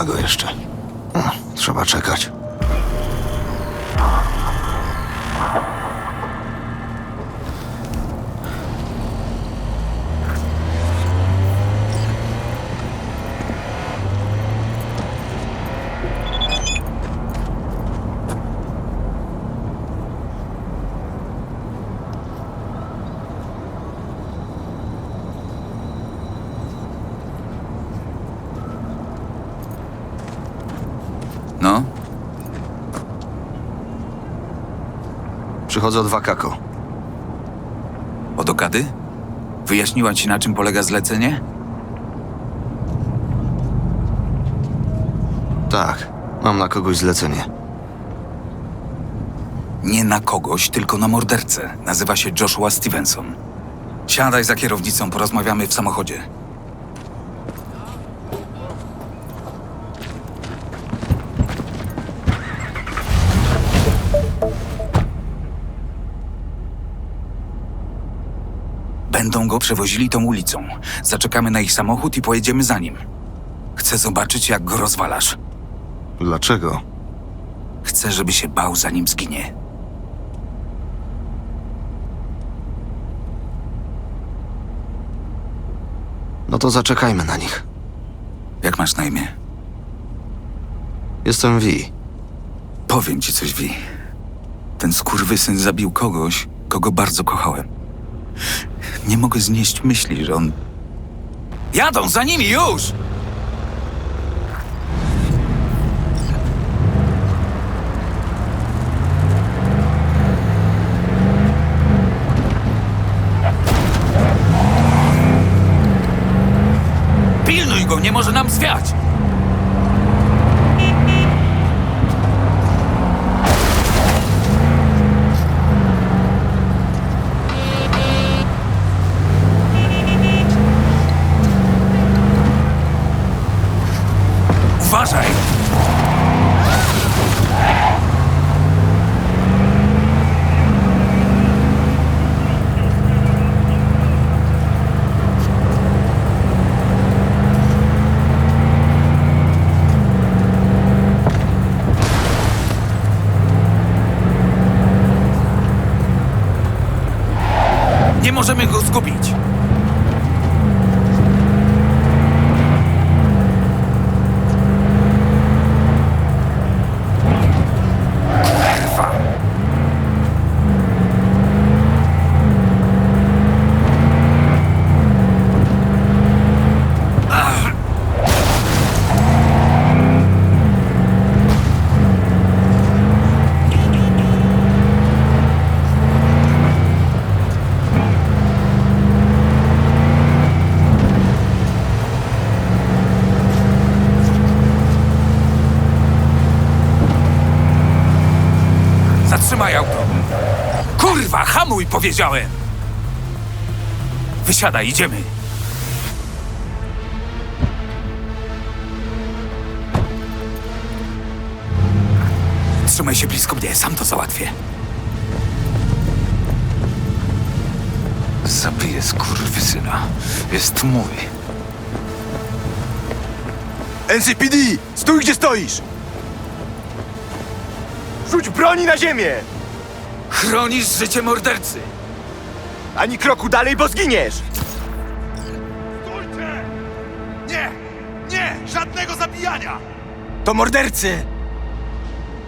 Nie ma go jeszcze. Trzeba czekać. No, Przychodzę od Wakako. od Okady? Wyjaśniła ci, na czym polega zlecenie? Tak, mam na kogoś zlecenie. Nie na kogoś, tylko na mordercę. Nazywa się Joshua Stevenson. Siadaj za kierownicą, porozmawiamy w samochodzie. Go przewozili tą ulicą. Zaczekamy na ich samochód i pojedziemy za nim. Chcę zobaczyć, jak go rozwalasz. Dlaczego? Chcę, żeby się bał, zanim zginie. No to zaczekajmy na nich. Jak masz na imię? Jestem Vi. Powiem ci coś, Wi. Ten skurwysyn zabił kogoś, kogo bardzo kochałem. Nie mogę znieść myśli, że on... Jadą za nimi już! Powiedziałem! Wysiadaj, idziemy! Trzymaj się blisko mnie, sam to załatwię. Zabiję skurwysyna. Jest mój. NCPD! Stój gdzie stoisz! Rzuć broni na ziemię! Chronisz życie mordercy! Ani kroku dalej, bo zginiesz! Stójcie! Nie! Nie! Żadnego zabijania! To mordercy!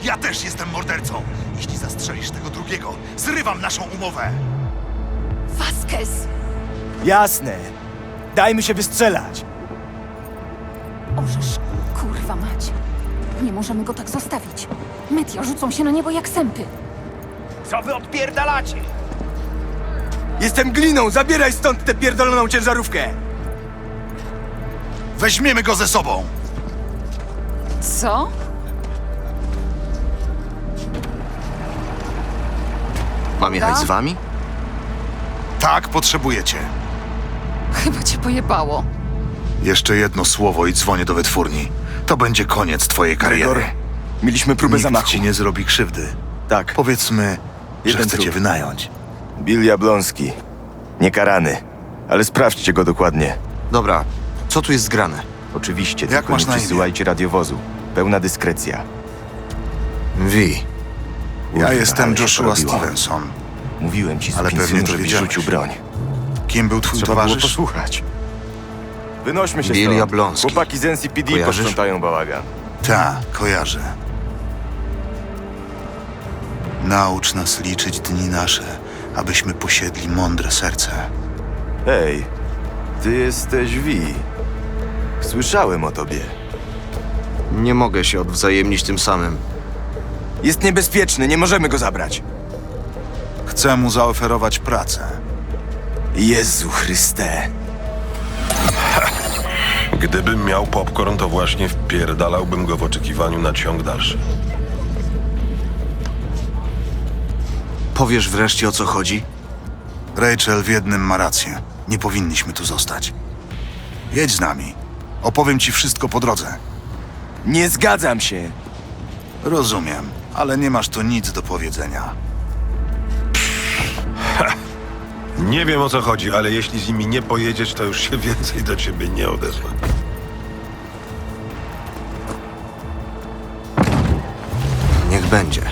Ja też jestem mordercą. Jeśli zastrzelisz tego drugiego, zrywam naszą umowę. Vasquez! Jasne. Dajmy się wystrzelać. Orzesz, kurwa mać. Nie możemy go tak zostawić. Media rzucą się na niebo jak sępy. Co wy odpierdalacie? Jestem gliną, zabieraj stąd tę pierdoloną ciężarówkę! Weźmiemy go ze sobą. Co? Mam jechać z wami? Tak, potrzebujecie. Chyba cię pojebało. Jeszcze jedno słowo i dzwonię do wytwórni. To będzie koniec twojej kariery. Gregor, mieliśmy próbę Nikt zamachu. ci nie zrobi krzywdy. Tak, Powiedzmy, że Jeden chcecie trup. wynająć. Bill Jablonski. Niekarany. Ale sprawdźcie go dokładnie. Dobra, co tu jest zgrane? Oczywiście, Jak tylko masz nie na imię? przysyłajcie radiowozu. Pełna dyskrecja. Wi. Ja Kurwa, jestem się Joshua porobiło. Stevenson. Mówiłem ci, Ale pewnie pewnie to żebyś wiedziałeś. rzucił broń. Kim był twój Trzeba było towarzysz? posłuchać. Wynośmy się Billy stąd. Jablonski. Chłopaki z NCPD Kojarzysz? posprzątają bałagan. Ta, kojarzę. Naucz nas liczyć dni nasze, abyśmy posiedli mądre serce. Hej, ty jesteś Vi. Słyszałem o tobie. Nie mogę się odwzajemnić tym samym. Jest niebezpieczny, nie możemy go zabrać. Chcę mu zaoferować pracę. Jezu Chryste. Gdybym miał popcorn, to właśnie wpierdalałbym go w oczekiwaniu na ciąg dalszy. Powiesz wreszcie o co chodzi? Rachel w jednym ma rację. Nie powinniśmy tu zostać. Jedź z nami. Opowiem ci wszystko po drodze. Nie zgadzam się. Rozumiem, ale nie masz tu nic do powiedzenia. Nie wiem o co chodzi, ale jeśli z nimi nie pojedziesz, to już się więcej do ciebie nie odezwę. Niech będzie.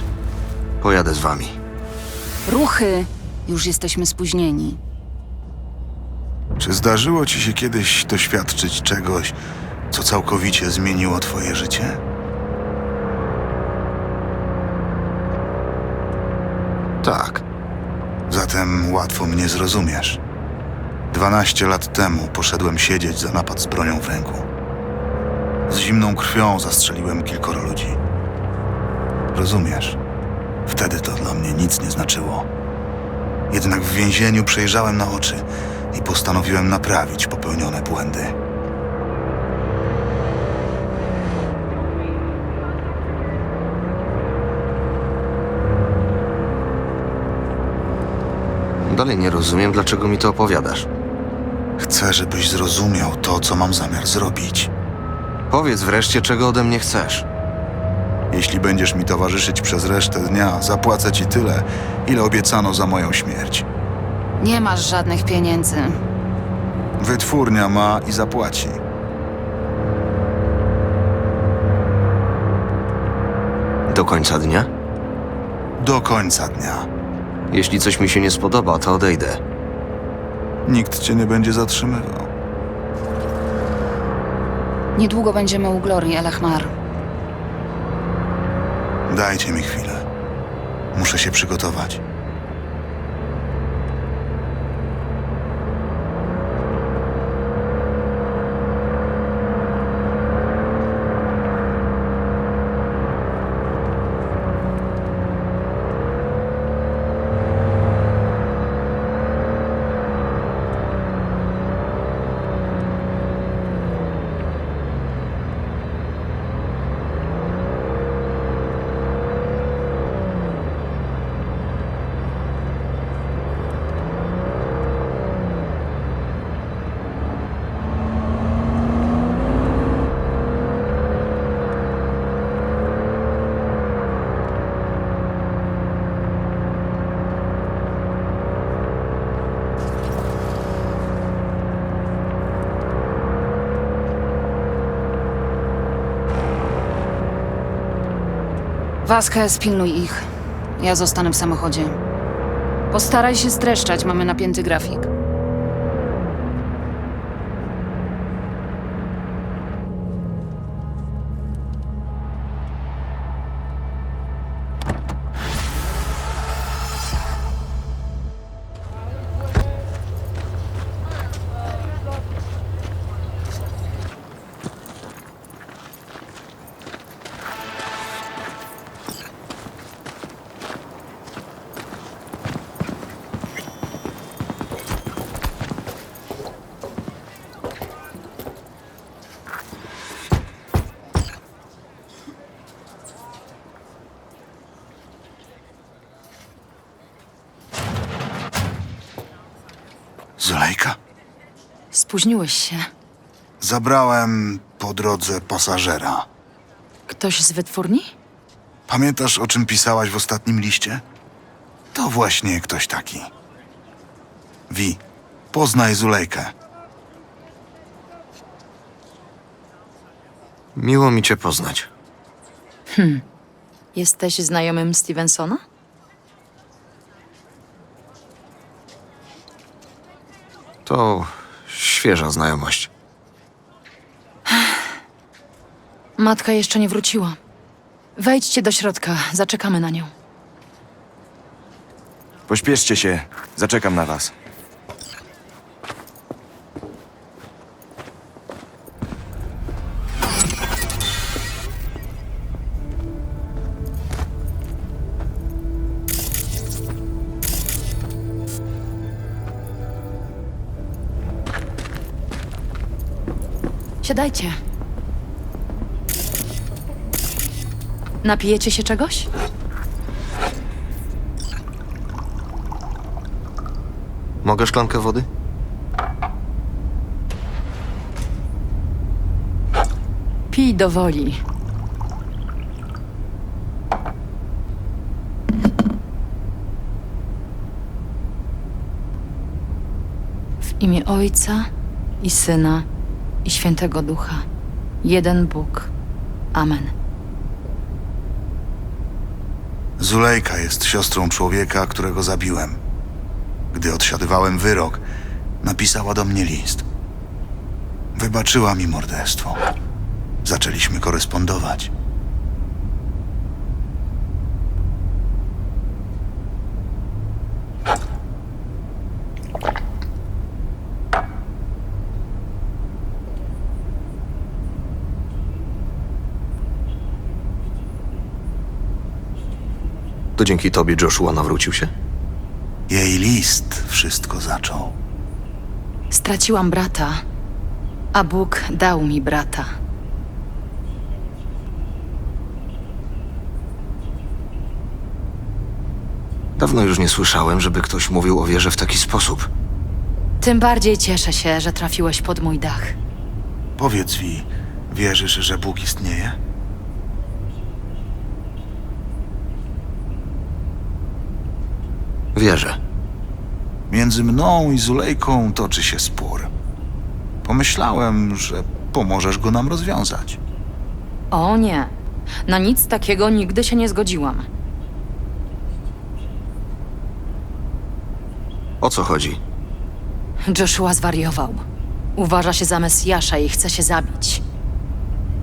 Pojadę z wami. Ruchy! Już jesteśmy spóźnieni. Czy zdarzyło ci się kiedyś doświadczyć czegoś, co całkowicie zmieniło twoje życie? Tak. Zatem łatwo mnie zrozumiesz. 12 lat temu poszedłem siedzieć za napad z bronią w ręku. Z zimną krwią zastrzeliłem kilkoro ludzi. Rozumiesz? Wtedy to dla mnie nic nie znaczyło. Jednak w więzieniu przejrzałem na oczy i postanowiłem naprawić popełnione błędy. Dalej nie rozumiem, dlaczego mi to opowiadasz. Chcę, żebyś zrozumiał to, co mam zamiar zrobić. Powiedz wreszcie, czego ode mnie chcesz. Jeśli będziesz mi towarzyszyć przez resztę dnia, zapłacę ci tyle, ile obiecano za moją śmierć. Nie masz żadnych pieniędzy. Wytwórnia ma i zapłaci. Do końca dnia? Do końca dnia. Jeśli coś mi się nie spodoba, to odejdę. Nikt cię nie będzie zatrzymywał. Niedługo będziemy u Glorii Elachmar. Dajcie mi chwilę. Muszę się przygotować. Vasquez, pilnuj ich. Ja zostanę w samochodzie. Postaraj się streszczać, mamy napięty grafik. Spóźniłeś się. Zabrałem po drodze pasażera. Ktoś z wytwórni? Pamiętasz, o czym pisałaś w ostatnim liście? To właśnie ktoś taki. Wi, poznaj Zulejkę. Miło mi cię poznać. Jesteś znajomym Stevensona? To świeża znajomość. Matka jeszcze nie wróciła. Wejdźcie do środka, zaczekamy na nią. Pośpieszcie się, zaczekam na was. Siadajcie. Napijecie się czegoś? Mogę szklankę wody? Pij do woli. W imię Ojca i Syna i Świętego Ducha. Jeden Bóg. Amen. Zulejka jest siostrą człowieka, którego zabiłem. Gdy odsiadywałem wyrok, napisała do mnie list. Wybaczyła mi morderstwo. Zaczęliśmy korespondować. To dzięki tobie Joshua nawrócił się? Jej list wszystko zaczął. Straciłam brata, a Bóg dał mi brata. Dawno już nie słyszałem, żeby ktoś mówił o wierze w taki sposób. Tym bardziej cieszę się, że trafiłeś pod mój dach. Powiedz mi, wierzysz, że Bóg istnieje? Wierzę. Między mną i Zulejką toczy się spór. Pomyślałem, że pomożesz go nam rozwiązać. O nie, na nic takiego nigdy się nie zgodziłam. O co chodzi? Joshua zwariował. Uważa się za Mesjasza i chce się zabić.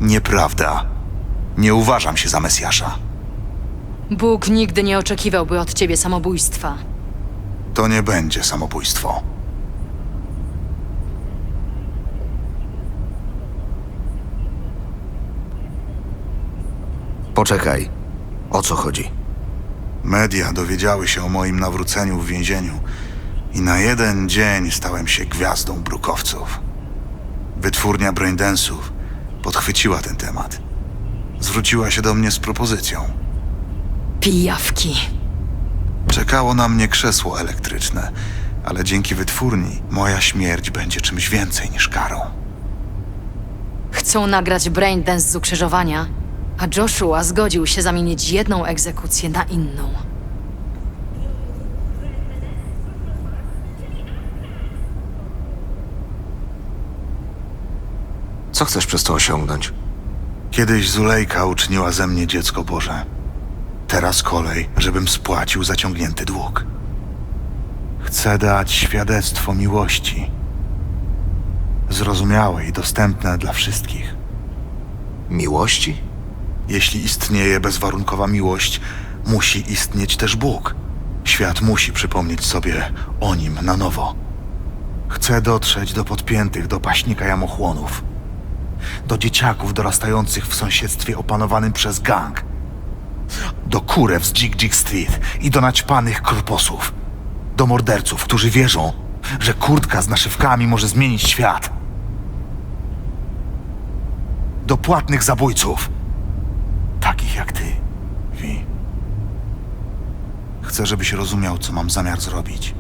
Nieprawda. Nie uważam się za Mesjasza. Bóg nigdy nie oczekiwałby od ciebie samobójstwa. To nie będzie samobójstwo. Poczekaj. O co chodzi? Media dowiedziały się o moim nawróceniu w więzieniu i na jeden dzień stałem się gwiazdą brukowców. Wytwórnia braindensów podchwyciła ten temat. Zwróciła się do mnie z propozycją. Pijawki. Czekało na mnie krzesło elektryczne, ale dzięki wytwórni moja śmierć będzie czymś więcej niż karą. Chcą nagrać Braindance z ukrzyżowania, a Joshua zgodził się zamienić jedną egzekucję na inną. Co chcesz przez to osiągnąć? Kiedyś Zulejka uczyniła ze mnie dziecko Boże. Teraz kolej, żebym spłacił zaciągnięty dług. Chcę dać świadectwo miłości. Zrozumiałe i dostępne dla wszystkich. Miłości? Jeśli istnieje bezwarunkowa miłość, musi istnieć też Bóg. Świat musi przypomnieć sobie o nim na nowo. Chcę dotrzeć do podpiętych do paśnika jamochłonów, do dzieciaków dorastających w sąsiedztwie opanowanym przez gang, do kurew z Jig Jig Street i do naćpanych korposów, do morderców, którzy wierzą, że kurtka z naszywkami może zmienić świat, do płatnych zabójców, takich jak ty, Vi. Chcę, żebyś rozumiał, co mam zamiar zrobić.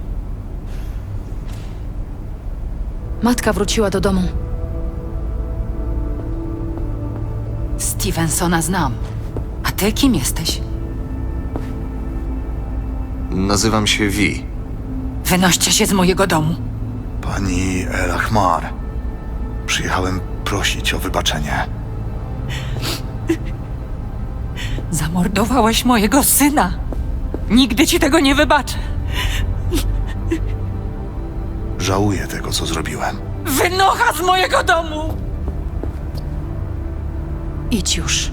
Matka wróciła do domu. Stevensona znam. Ty kim jesteś? Nazywam się Vi. Wynoście się z mojego domu. Pani El Ahmar, przyjechałem prosić o wybaczenie. Zamordowałeś mojego syna. Nigdy ci tego nie wybaczę. Żałuję tego, co zrobiłem. Wynocha z mojego domu! Idź już.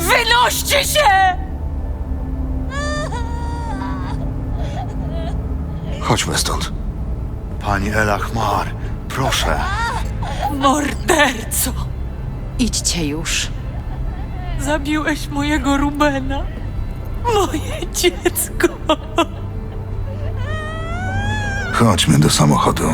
Wynoście się! Chodźmy stąd. Pani Elachmar, proszę. Morderco! Idźcie już. Zabiłeś mojego Rubena. Moje dziecko. Chodźmy do samochodu.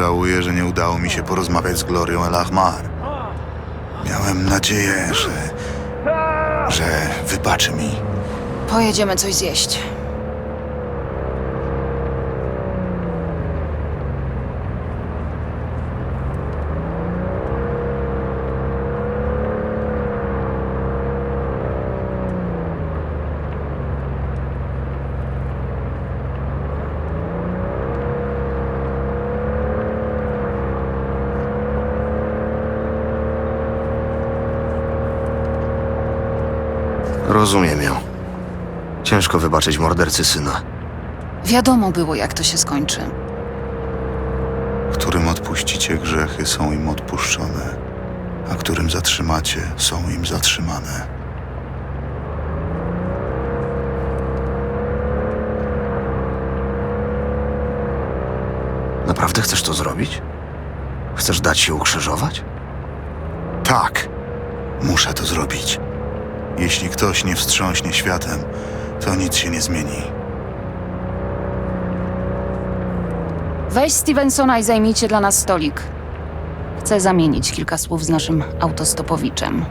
Żałuję, że nie udało mi się porozmawiać z Glorią Elachmar. Miałem nadzieję, że. że wybaczy mi. Pojedziemy coś zjeść. Rozumiem ją. Ciężko wybaczyć mordercy syna. Wiadomo było, jak to się skończy. Którym odpuścicie grzechy, są im odpuszczone, a którym zatrzymacie, są im zatrzymane. Naprawdę chcesz to zrobić? Chcesz dać się ukrzyżować? Tak, muszę to zrobić. Jeśli ktoś nie wstrząśnie światem, to nic się nie zmieni. Weź Stevensona i zajmijcie dla nas stolik. Chcę zamienić kilka słów z naszym autostopowiczem.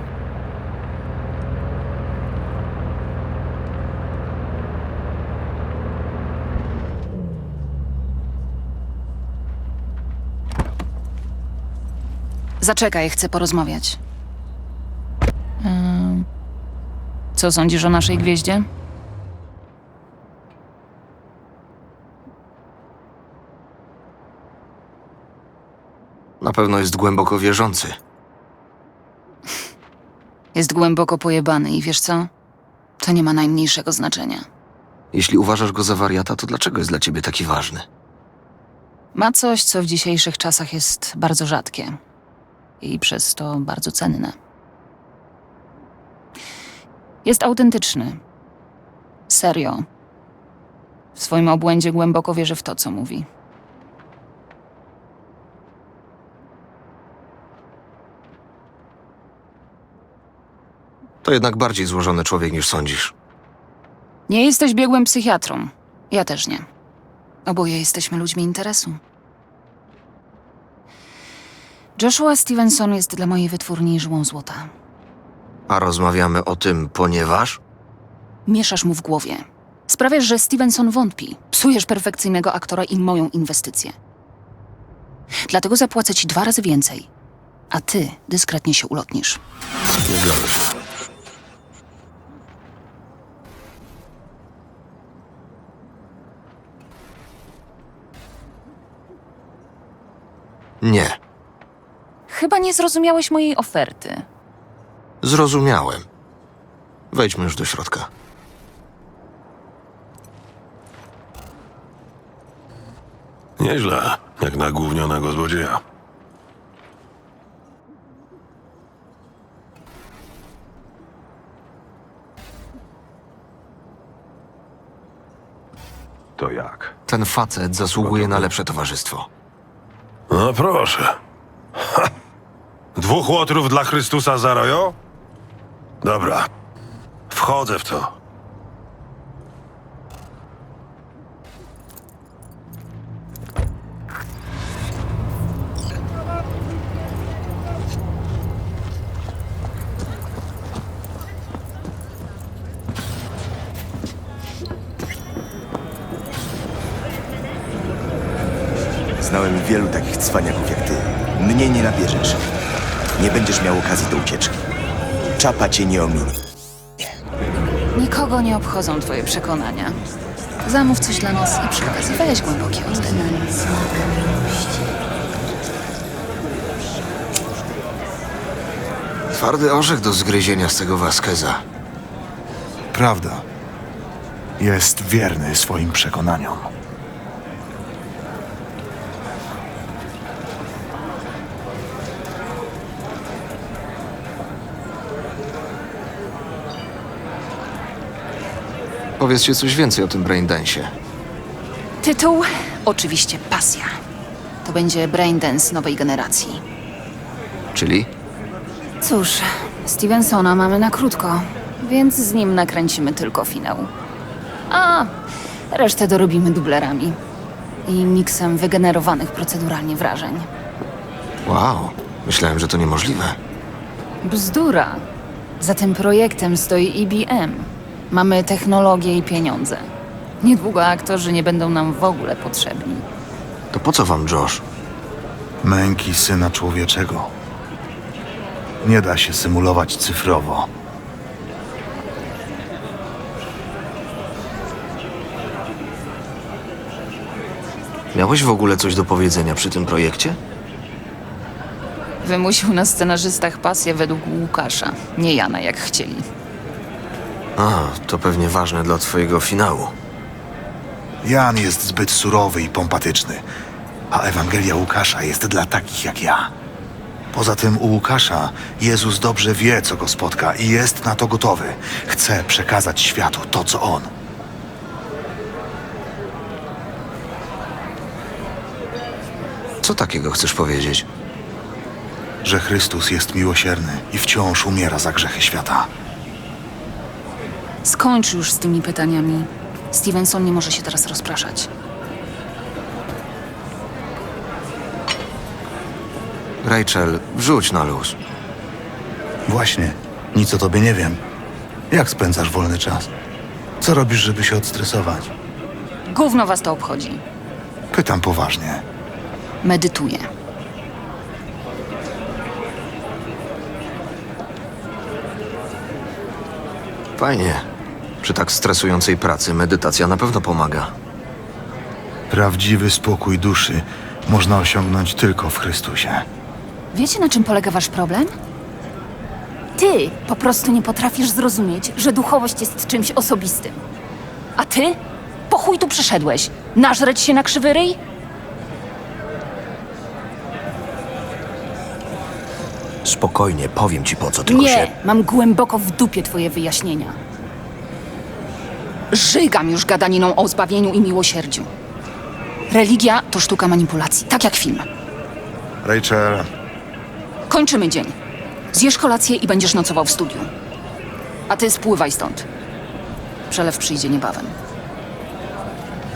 Zaczekaj, chcę porozmawiać. Co sądzisz o naszej gwieździe? Na pewno jest głęboko wierzący. Jest głęboko pojebany i wiesz co? To nie ma najmniejszego znaczenia. Jeśli uważasz go za wariata, to dlaczego jest dla ciebie taki ważny? Ma coś, co w dzisiejszych czasach jest bardzo rzadkie i przez to bardzo cenne. Jest autentyczny. Serio. W swoim obłędzie głęboko wierzy w to, co mówi. To jednak bardziej złożony człowiek niż sądzisz. Nie jesteś biegłym psychiatrą. Ja też nie. Oboje jesteśmy ludźmi interesu. Joshua Stevenson jest dla mojej wytwórni żyłą złota. A rozmawiamy o tym, ponieważ Mieszasz mu w głowie. Sprawiasz, że Stevenson wątpi. Psujesz perfekcyjnego aktora i moją inwestycję. Dlatego zapłacę ci dwa razy więcej. A ty dyskretnie się ulotnisz. nie się. Nie, Chyba nie zrozumiałeś mojej oferty. Zrozumiałem. Wejdźmy już do środka. Nieźle, jak na gównionego złodzieja. To jak? Ten facet zasługuje na lepsze towarzystwo. No proszę. Ha. Dwóch łotrów dla Chrystusa za rojo? Dobra. Wchodzę w to. Znałem wielu takich cwaniaków jak ty. Mnie nie nabierzesz. Nie będziesz miał okazji do ucieczki. Czapa cię nie ominie. Nikogo nie obchodzą twoje przekonania. Zamów coś dla nas i przy okazji weź głęboki oddech. Twardy orzech do zgryzienia z tego Vasqueza. Prawda. Jest wierny swoim przekonaniom. Powiedzcie coś więcej o tym braindance'ie. Tytuł? Oczywiście pasja. To będzie braindance nowej generacji. Czyli? Cóż, Stevensona mamy na krótko, więc z nim nakręcimy tylko finał. A resztę dorobimy dublerami i miksem wygenerowanych proceduralnie wrażeń. Wow, myślałem, że to niemożliwe. Bzdura. Za tym projektem stoi IBM. Mamy technologię i pieniądze. Niedługo aktorzy nie będą nam w ogóle potrzebni. To po co wam Josh? Męki syna człowieczego. Nie da się symulować cyfrowo. Miałeś w ogóle coś do powiedzenia przy tym projekcie? Wymusił na scenarzystach pasję według Łukasza, nie Jana jak chcieli. A, to pewnie ważne dla twojego finału. Jan jest zbyt surowy i pompatyczny, a Ewangelia Łukasza jest dla takich jak ja. Poza tym u Łukasza Jezus dobrze wie, co go spotka i jest na to gotowy. Chce przekazać światu to, co on. Co takiego chcesz powiedzieć? Że Chrystus jest miłosierny i wciąż umiera za grzechy świata. Skończ już z tymi pytaniami. Stevenson nie może się teraz rozpraszać. Rachel, wrzuć na luz. Właśnie, nic o tobie nie wiem. Jak spędzasz wolny czas? Co robisz, żeby się odstresować? Gówno was to obchodzi. Pytam poważnie. Medytuję. Fajnie. Przy tak stresującej pracy medytacja na pewno pomaga. Prawdziwy spokój duszy można osiągnąć tylko w Chrystusie. Wiecie, na czym polega wasz problem? Ty po prostu nie potrafisz zrozumieć, że duchowość jest czymś osobistym. A ty? Po chuj tu przyszedłeś? Nażreć się na krzywy ryj? Spokojnie, powiem ci po co, tylko Nie, się... mam głęboko w dupie twoje wyjaśnienia. Żygam już gadaniną o zbawieniu i miłosierdziu. Religia to sztuka manipulacji, tak jak film. Rachel, Kończymy dzień. Zjesz kolację i będziesz nocował w studiu. A ty spływaj stąd. Przelew przyjdzie niebawem.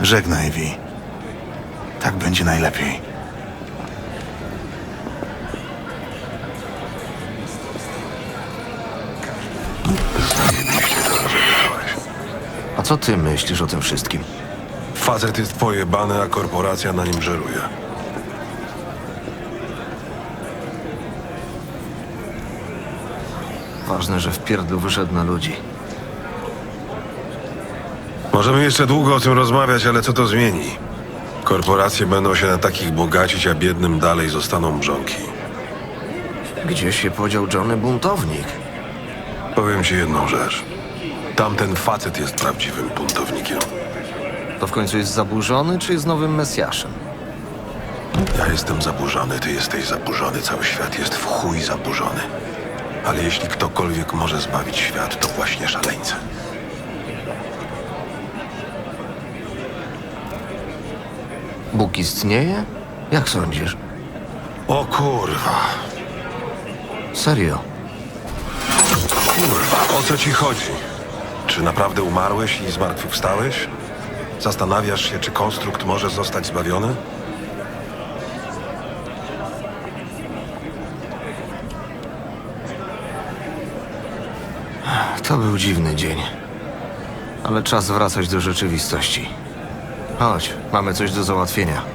żegnaj, Vi. Tak będzie najlepiej. Co ty myślisz o tym wszystkim? Facet jest pojebany, a korporacja na nim żeruje. Ważne, że w pierdlu wyszedł na ludzi. Możemy jeszcze długo o tym rozmawiać, ale co to zmieni? Korporacje będą się na takich bogacić, a biednym dalej zostaną mrzonki. Gdzie się podział Johnny buntownik? Powiem ci jedną rzecz. Tamten facet jest prawdziwym buntownikiem. To w końcu jest zaburzony, czy jest nowym Mesjaszem? Ja jestem zaburzony, ty jesteś zaburzony, cały świat jest w chuj zaburzony. Ale jeśli ktokolwiek może zbawić świat, to właśnie szaleńcy. Bóg istnieje? Jak sądzisz? O kurwa, Serio? kurwa, o co ci chodzi? Czy naprawdę umarłeś i zmartwychwstałeś? Zastanawiasz się, czy konstrukt może zostać zbawiony? To był dziwny dzień. Ale czas wracać do rzeczywistości. Chodź, mamy coś do załatwienia.